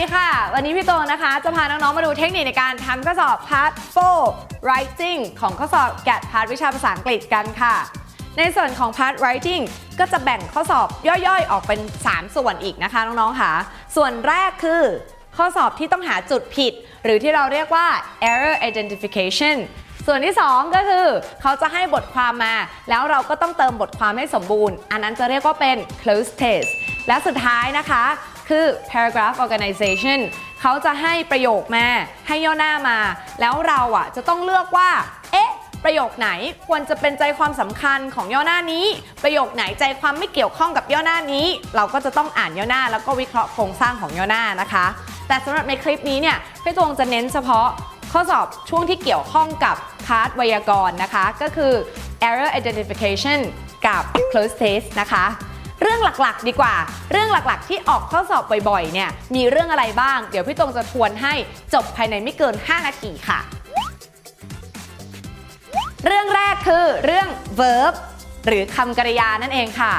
ดีค่ะ วันนี้พี่โตนะคะ จะพาน้อง ๆ มาดูเทคนิคในการทำข้อสอบ Part 4 Writing ของข้อสอบแกดพาร์ทวิชาภาษาอังกฤษกันค่ะ ในส่วนของ Part Writing ก็จะแบ่งข้อสอบย่อยๆ ออกเป็น 3 ส่วนอีกนะคะน้องๆ ค่ะ ส่วนแรกคือ ข้อสอบที่ต้องหาจุดผิด หรือที่เราเรียกว่า error identification ส่วนที่ 2 ก็คือ เขาจะให้บทความมา แล้วเราก็ต้องเติมบทความให้สมบูรณ์ อันนั้นจะเรียกว่าเป็น close test และสุดท้ายนะคะ คือ paragraph organization เขาจะให้ประโยคมา ให้ย่อหน้ามา แล้วเราอะจะต้องเลือกว่า เอ๊ะ ประโยคไหนควรจะเป็นใจความสำคัญของย่อหน้านี้ ประโยคไหนใจความไม่เกี่ยวข้องกับย่อหน้านี้ เราก็จะต้องอ่านย่อหน้า แล้วก็วิเคราะห์โครงสร้างของย่อหน้านะคะ แต่สำหรับในคลิปนี้เนี่ยพี่ตวงจะเน้นเฉพาะข้อสอบช่วงที่เกี่ยวข้องกับพาร์ทไวยากรณ์นะคะ ก็คือ error identification กับ close test นะคะ เรื่องหลักๆ ดีกว่า เรื่องหลักๆ ที่ออกข้อสอบบ่อยๆ เนี่ย มีเรื่องอะไรบ้าง เดี๋ยวพี่ตรงจะทวนให้จบภายในไม่เกิน 5 นาทีค่ะ เรื่องแรกคือเรื่อง verb หรือคำกริยานั่นเองค่ะ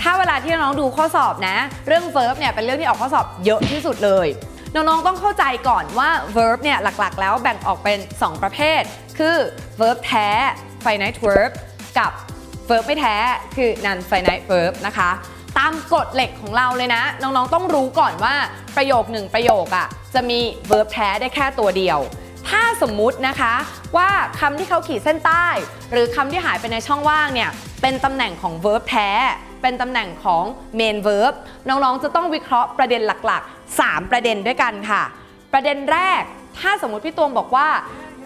ถ้าเวลาที่น้องดูข้อสอบนะ เรื่อง verb เนี่ยเป็นเรื่องที่ออกข้อสอบเยอะที่สุดเลยน้องๆ ต้องเข้าใจก่อนว่า verb เนี่ยหลักๆ แล้วแบ่งออกเป็น 2 ประเภท คือ verb แท้ finite verb กับ verb ไม่แท้คือ non finite verb นะคะ ตามกฎเหล็กของเราเลยนะ น้องๆต้องรู้ก่อนว่าประโยคหนึ่งประโยคอะจะมี verb แท้ได้แค่ตัวเดียว ถ้าสมมุตินะคะว่าคำที่เขาขีดเส้นใต้ หรือคำที่หายไปในช่องว่างเนี่ยเป็นตำแหน่งของ verb แท้ เป็นตำแหน่งของ main verb น้องๆจะต้องวิเคราะห์ประเด็นหลักๆ 3 ประเด็นด้วยกันค่ะ ประเด็นแรกถ้าสมมุติพี่ตวงบอกว่า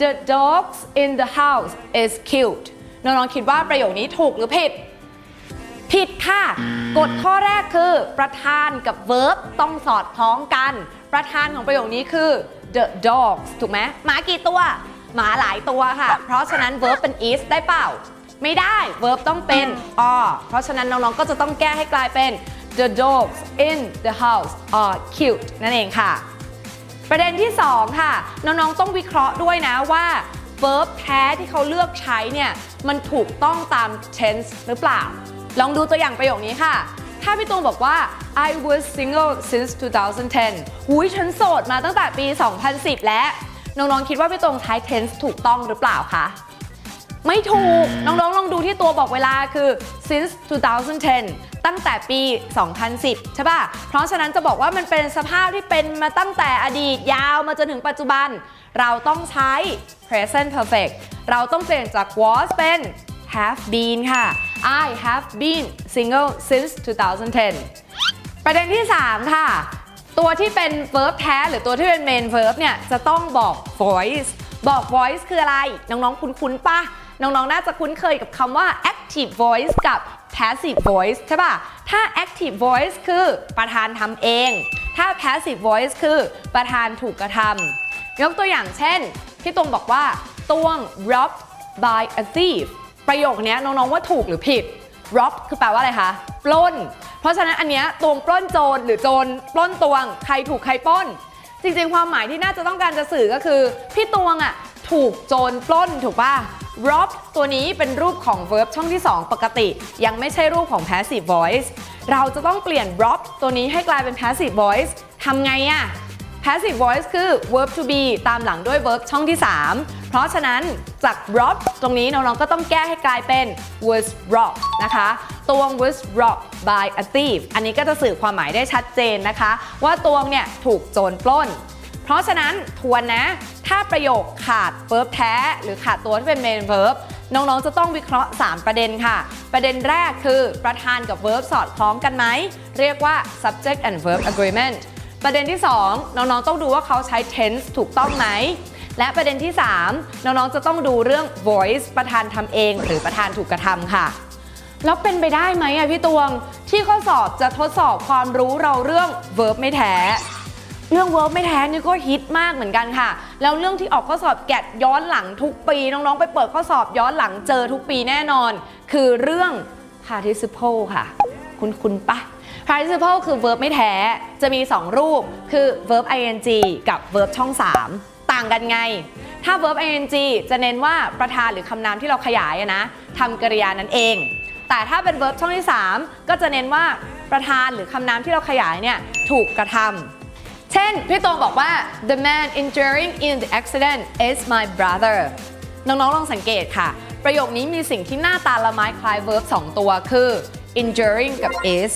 the dogs in the house is cute น้องๆคิดว่าประโยคนี้ถูกหรือผิด ผิดค่ะ กฎข้อแรกคือประธานกับ verb ต้องสอดคล้องกัน ประธานของประโยคนี้คือ the dogs ถูกไหมหมากี่ตัว หมาหลายตัวค่ะ เพราะฉะนั้น verb เป็น is ได้เปล่า ไม่ได้ verb ต้องเป็น are เพราะฉะนั้นน้องๆก็จะต้องแก้ให้กลายเป็น the dogs in the house are cute นั่นเองค่ะ ประเด็นที่ 2 ค่ะ น้องๆต้องวิเคราะห์ด้วยนะว่า verb แท้ที่เขาเลือกใช้เนี่ยมันถูกต้องตาม tense หรือเปล่า ลองดูตัวอย่างประโยคนี้ค่ะ ถ้าพี่ตูงบอกว่า I was single since 2010หุยฉันโสดมาตั้งแต่ปี 2010 แล้ว น้องๆ คิดว่าพี่ตรงใช้ tense ถูกต้องหรือเปล่าคะ ไม่ถูก น้องๆ ลองดูที่ตัวบอกเวลาคือ since 2010 ตั้งแต่ปี 2010 ใช่ป่ะ เพราะฉะนั้นจะบอกว่ามันเป็นสภาพที่เป็นมาตั้งแต่อดีตยาวมาจนถึงปัจจุบัน เราต้องใช้ present perfect เราต้องเปลี่ยนจาก was เป็น have been ค่ะ I have been single since 2010 ประเด็นที่ 3 ค่ะ ตัวที่เป็น verb แท้ หรือตัวที่เป็น main verb เนี่ย จะต้องบอก voice บอก voice คืออะไร น้องๆ คุ้นๆปะ น้องๆ น่าจะคุ้นเคยกับคำว่า active voice กับ passive voice ใช่ป่ะ ถ้า active voice คือประธานทำเอง ถ้า passive voice คือประธานถูกกระทำยกตัวอย่างเช่น พี่ตวงบอกว่าตวง robbed by a thief ประโยคนี้น้องๆ ว่าถูกหรือผิด rob คือแปลว่าอะไรคะ ปล้น เพราะฉะนั้นอันเนี้ยตวงปล้นโจรหรือโจรปล้นตวง ใครถูกใครปล้น จริงๆ ความหมายที่น่าจะต้องการจะสื่อก็คือ พี่ตวงอะถูกโจรปล้นถูกป่ะ rob ตัวนี้เป็นรูปของ verb ช่องที่ 2 ปกติ ยังไม่ใช่รูปของ passive voice เราจะต้องเปลี่ยน rob ตัวนี้ให้กลายเป็น passive voice ทำไงอะ passive voice คือ verb to be ตามหลังด้วย verb ช่องที่ 3 เพราะฉะนั้นจาก rob ตรงนี้น้องๆ ก็ต้องแก้ให้กลายเป็น was robbed นะคะ ตวง was robbed by a thief อันนี้ก็จะสื่อความหมายได้ชัดเจนนะคะ ว่าตวงเนี่ยถูกโจรปล้น เพราะฉะนั้นทวนนะ ถ้าประโยคขาด verb แท้ หรือขาดตัวที่เป็น main verb น้องๆ จะต้องวิเคราะห์ 3 ประเด็นค่ะ ประเด็นแรกคือประธานกับ verb สอดคล้องกันไหม เรียกว่า subject and verb agreement ประเด็นที่ 2 น้องๆ ต้องดูว่าเขาใช้ tense ถูกต้องไหม และประเด็นที่ 3 น้องๆ จะต้องดูเรื่อง voice ประธานทำเอง หรือประธานถูกกระทำค่ะ แล้วเป็นไปได้ไหมอะพี่ตวง ที่ข้อสอบจะทดสอบความรู้เราเรื่อง verb ไม่แท้ เรื่อง verb ไม่แท้นี่ก็ฮิตมากเหมือนกันค่ะ แล้วเรื่องที่ออกข้อสอบแกดย้อนหลังทุกปี น้องๆ ไปเปิดข้อสอบย้อนหลังเจอทุกปีแน่นอน คือเรื่อง participle ค่ะ คุณคุณปะ participle คือ verb ไม่แท้ จะมี 2 รูป คือ verb ing กับ verb ช่อง 3 ต่างกันไง ถ้า verb ing จะเน้นว่าประธานหรือคำนามที่เราขยายนะทำกริยานั้นเอง แต่ถ้าเป็น verb ช่องที่ 3 ก็จะเน้นว่าประธานหรือคำนามที่เราขยายเนี่ยถูกกระทำ เช่น พี่โตบอกว่า the man injuring in the accident is my brother น้องๆ ลองสังเกตค่ะ ประโยคนี้มีสิ่งที่หน้าตาละไม้คล้าย verb 2 ตัวคือ injuring กับ is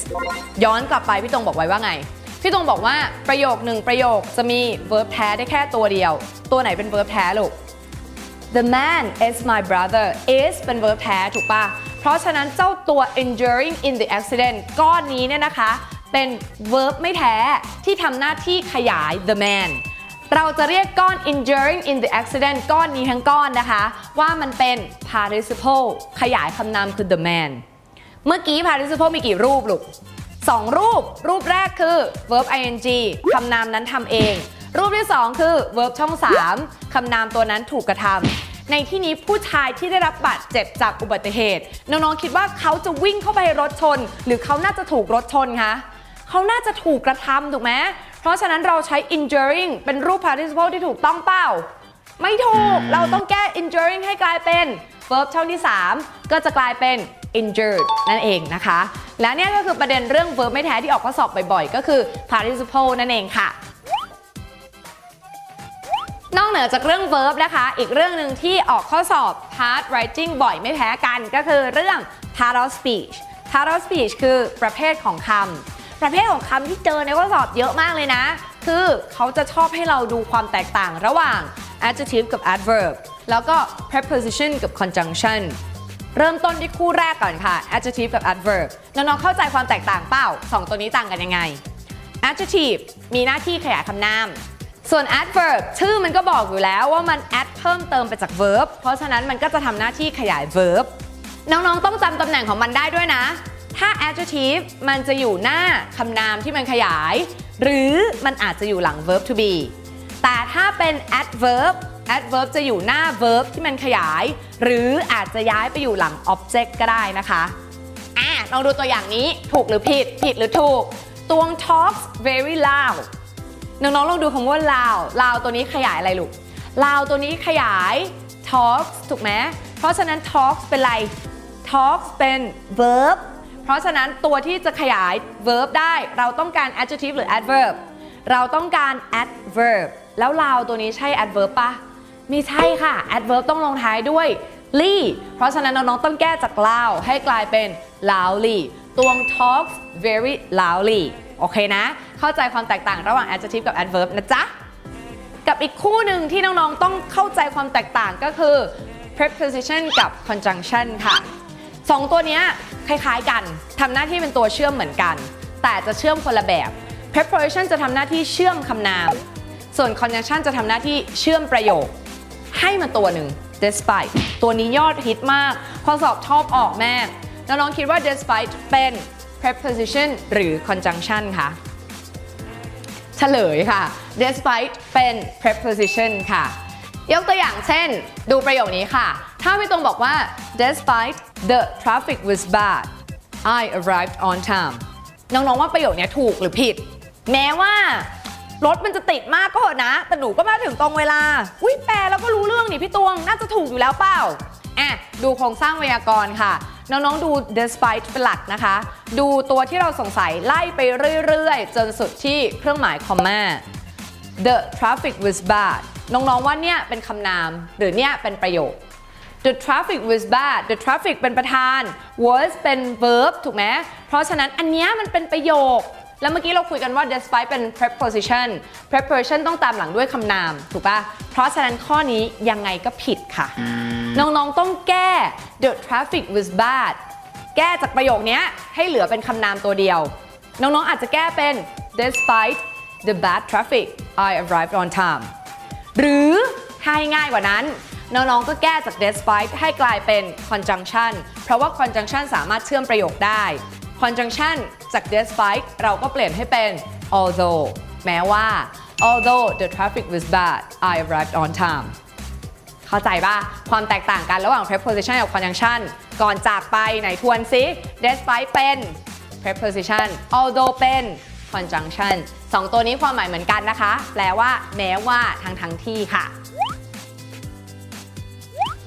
ย้อนกลับไปพี่ตรงบอกไว้ว่าไง พี่ตรงบอกว่าประโยคหนึ่งประโยคจะมี verb แท้ได้แค่ตัวเดียว ตัวไหนเป็น verb แท้ลูก The man is my brother is เป็น verb แท้ถูกปะเพราะฉะนั้นเจ้าตัว injuring in the accident ก้อนนี้เนี่ยนะคะ เป็น verb ไม่แท้ที่ทำหน้าที่ขยาย the man เราจะเรียกก้อน injuring in the accident ก้อนนี้ทั้งก้อนนะคะ ว่ามันเป็น participle ขยายคำนามคือ the man เมื่อกี้ participle มีกี่รูปลูกสองรูป รูปแรกคือ verb ing คำนามนั้นทำเอง รูปที่2คือ verb ช่อง 3 คำนามตัวนั้นถูกกระทำในที่นี้ผู้ชายที่ได้รับบาดเจ็บจากอุบัติเหตุ น้องๆคิดว่าเขาจะวิ่งเข้าไปรถชน หรือเขาน่าจะถูกรถชนคะ เขาน่าจะถูกกระทำถูกไหมเพราะฉะนั้นเราใช้ injuring เป็นรูป participle ที่ถูกต้องเปล่า ไม่ถูก เราต้องแก้ injuring ให้กลายเป็น verb ช่องที่ 3 ก็จะกลายเป็น injured นั่นเองนะคะ และเนี่ยก็คือประเด็นเรื่อง verb ไม่แท้ที่ออกข้อสอบบ่อยๆ ก็คือ participle นั่นเองค่ะนอกเหนือจากเรื่อง verb นะคะ อีกเรื่องหนึ่งที่ออกข้อสอบ part writing บ่อยไม่แพ้กัน ก็คือเรื่อง part of speech part of speech คือประเภทของคำ ประเภทของคำที่เจอในข้อสอบเยอะมากเลยนะ คือเขาจะชอบให้เราดูความแตกต่างระหว่าง adjective กับ adverb แล้วก็ preposition กับ conjunction เริ่มต้นที่คู่แรกก่อนค่ะ adjective กับ adverb น้องๆเข้าใจความแตกต่างเปล่าสองตัวนี้ต่างกันยังไง adjective มีหน้าที่ขยายคำนาม ส่วน adverb ชื่อมันก็บอกอยู่แล้วว่ามัน add เพิ่มเติมไปจาก verb เพราะฉะนั้นมันก็จะทำหน้าที่ขยาย verb น้องๆ ต้องจำตำแหน่งของมันได้ด้วยนะ ถ้า adjective มันจะอยู่หน้าคำนามที่มันขยาย หรือมันอาจจะอยู่หลัง verb to be แต่ถ้าเป็น adverb adverb จะอยู่หน้า verb ที่มันขยาย หรืออาจจะย้ายไปอยู่หลัง object ก็ได้นะคะอะลองดูตัวอย่างนี้ถูกหรือผิด ผิดหรือถูกตวง talks very loud น้องๆลองดูคำว่า loud loud ตัวนี้ขยายอะไรลูก loud ตัวนี้ขยาย talks ถูกไหมเพราะฉะนั้น talks เป็นอะไร talks เป็น verb เพราะฉะนั้นตัวที่จะขยาย verb ได้เราต้องการ adjective หรือ adverb เราต้องการ adverb แล้ว loud ตัวนี้ใช่ adverb ปะไม่ใช่ค่ะ adverb ต้องลงท้ายด้วย ly เพราะฉะนั้นน้องๆต้องแก้จาก loud ให้กลายเป็น loudly ตวง talks very loudly โอเคนะ เข้าใจความแตกต่างระหว่าง adjective กับ adverb นะจ๊ะ กับอีกคู่หนึ่งที่น้องๆต้องเข้าใจความแตกต่างก็คือ preposition กับ conjunction ค่ะ สองตัวนี้คล้ายๆกันทำหน้าที่เป็นตัวเชื่อมเหมือนกัน แต่จะเชื่อมคนละแบบ preposition จะทำหน้าที่เชื่อมคำนาม ส่วน conjunction จะทำหน้าที่เชื่อมประโยค ให้มาตัวหนึ่ง despite ตัวนี้ยอดฮิตมากข้อสอบชอบออกแม่น้องๆคิดว่า despite เป็น preposition หรือ conjunction คะเฉลยค่ะ despite เป็น preposition ค่ะ ยกตัวอย่างเช่น ดูประโยคนี้ค่ะ ถ้าพี่ตรงบอกว่า despite the traffic was bad I arrived on time น้องๆว่าประโยคนี้ถูกหรือผิด แม้ว่ารถมันจะติดมากก็เถอะนะ แต่หนูก็มาถึงตรงเวลา อุ้ยแปลแล้วก็รู้เรื่องนี่พี่ตวง น่าจะถูกอยู่แล้วเปล่า อะ ดูโครงสร้างไวยากรณ์ค่ะ น้องๆดู despite เป็นหลักนะคะ ดูตัวที่เราสงสัยไล่ไปเรื่อยๆ จนสุดที่เครื่องหมายคอมมา The traffic was bad น้องๆว่าเนี่ยเป็นคำนามหรือเนี่ยเป็นประโยค The traffic was bad The traffic เป็นประธาน was เป็น verb ถูกไหมเพราะฉะนั้นอันเนี้ยมันเป็นประโยค แล้วเมื่อกี้เราคุยกันว่า despite เป็น preposition preposition ต้องตามหลังด้วยคำนาม ถูกปะเพราะฉะนั้นข้อนี้ยังไงก็ผิดค่ะ น้องๆต้องแก้ The traffic was bad แก้จากประโยคเนี้ยให้เหลือเป็นคำนามตัวเดียว น้องๆอาจจะแก้เป็น despite the bad traffic I arrived on time หรือถ้าให้ง่ายกว่านั้น น้องๆ ก็แก้จาก despite ให้กลายเป็น conjunction เพราะว่า conjunction สามารถเชื่อมประโยคได้ conjunction จาก despite เราก็เปลี่ยนให้เป็น although แม้ว่า although the traffic was bad I arrived on time เข้าใจป่ะ ความแตกต่างกันระหว่าง preposition กับ conjunction ก่อนจากไปไหนทวนซิ despite เป็น preposition although เป็น conjunction สองตัวนี้ความหมายเหมือนกันนะคะ แปลว่า แม้ว่าทั้งทั้งที่ค่ะ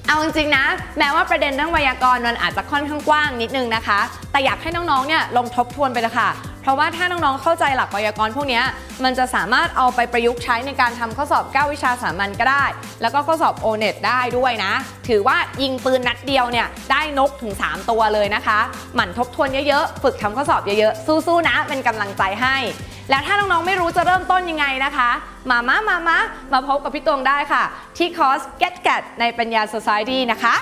เอาจริงๆนะ แม้ว่าประเด็นเรื่องไวยากรณ์มันอาจจะค่อนข้างกว้างนิดนึงนะคะ แต่อยากให้น้องๆเนี่ยลองทบทวนไปเลยค่ะ เพราะว่าถ้าน้องๆเข้าใจหลักไวยากรณ์พวกนี้มันจะสามารถเอาไปประยุกต์ใช้ในการทำข้อสอบ 9 วิชาสามัญก็ได้ แล้วก็ข้อสอบ o n e t ได้ด้วยนะ ถือว่ายิงปืนนัดเดียวเนี่ยได้นกถึง 3 ตัวเลยนะคะ หมั่นทบทวนเยอะๆ ฝึกทำข้อสอบเยอะๆ สู้ๆนะเป็นกำลังใจให้ แล้วถ้าน้องๆไม่รู้จะเริ่มต้นยังไงนะคะ มามามามามาพบกับพี่ตวงได้ค่ะ ที่คอร์ส Get Get ในปัญญา Society นะคะ